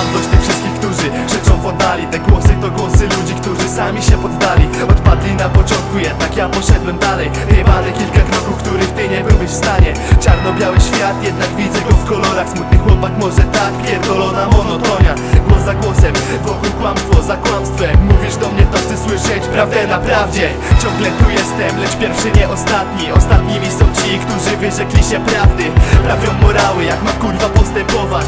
zazdrość tych wszystkich, którzy rzeczowo dali Te głosy to głosy ludzi, którzy sami się poddali. Odpadli na początku, jednak ja poszedłem dalej. Chyba kilka kroków, których ty nie byłbyś w stanie. Czarno-biały świat, jednak widzę go w kolorach. Smutny chłopak może tak, pierdolona monotonia. Głos za głosem, wokół kłamstwo za kłamstwem. Mówisz do mnie to chcę słyszeć, prawdę na prawdzie. Ciągle tu jestem, lecz pierwszy nie ostatni. Ostatnimi są ci, którzy wyrzekli się prawdy. Prawią morały, jak ma kurwa postępować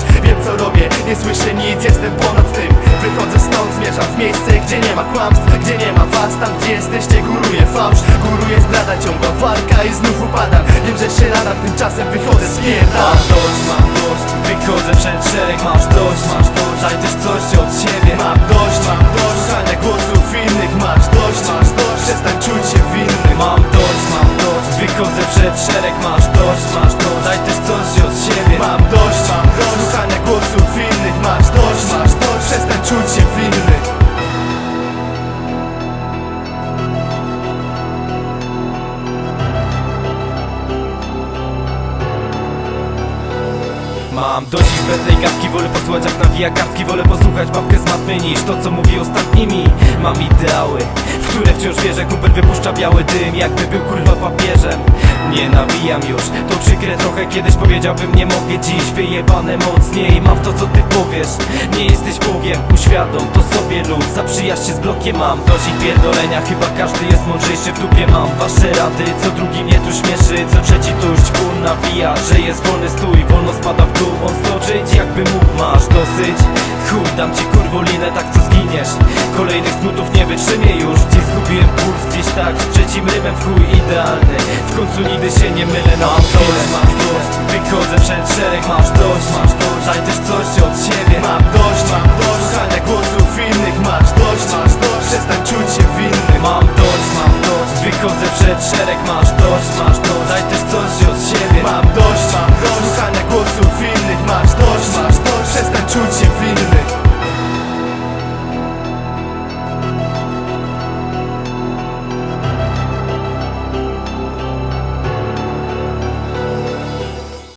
nie słyszę nic, jestem ponad tym. Wychodzę stąd, zmierzam w miejsce, gdzie nie ma kłamstw Gdzie nie ma was, tam gdzie jesteście góruje fałsz Góruje zdrada, ciągła walka i znów upadam Wiem, że się nadam, tymczasem wychodzę z pierdala Mam dość, mam dość Wychodzę przed szereg, masz dość, masz dość Daj też coś od siebie. Mam dość, mam dość Słuchania głosów innych. Masz dość, masz dość Przestań czuć się winny. Mam dość, mam dość Wychodzę przed szereg, masz dość, masz dość Daj też coś od siebie. Mam dość, mam dość Słuchania Mam dość zbędnej gadki, wolę posłuchać jak nawija kartki Wolę posłuchać babkę z matmy niż to co mówi ostatnimi. Mam ideały, w które wciąż wierzę. Kumpel wypuszcza biały dym, jakby był kurwa papieżem Nie nawijam już, to przykre trochę Kiedyś powiedziałbym nie mogę dziś. Wyjebane mocniej, mam to co ty powiesz. Nie jesteś Bogiem, uświadom to sobie lub Zaprzyjaźń się z blokiem mam. Dość ich pierdolenia Chyba każdy jest mądrzejszy. W dupie mam Wasze rady, co drugi mnie tu śmieszy. Co trzeci tuść ból nawija Że jest wolny stój, wolno spada w dół On stoczyć jakby mógł, masz dosyć. Chuj, dam ci kurwolinę, tak co zginiesz. Kolejnych smutów nie wytrzymię już. Gdzieś zgubiłem puls, gdzieś tak Z trzecim rymem w chuj idealny Końcu nigdy się nie mylę na mam dość, mam dość Wychodzę przed szereg, masz dość, masz dość Daj też coś od siebie Mam dość, mam dość Słuchania głosów innych Masz dość, masz dość Przestań czuć się winny Mam dość, mam dość Wychodzę przed szereg, masz dość, masz dość. Daj też coś od siebie Mam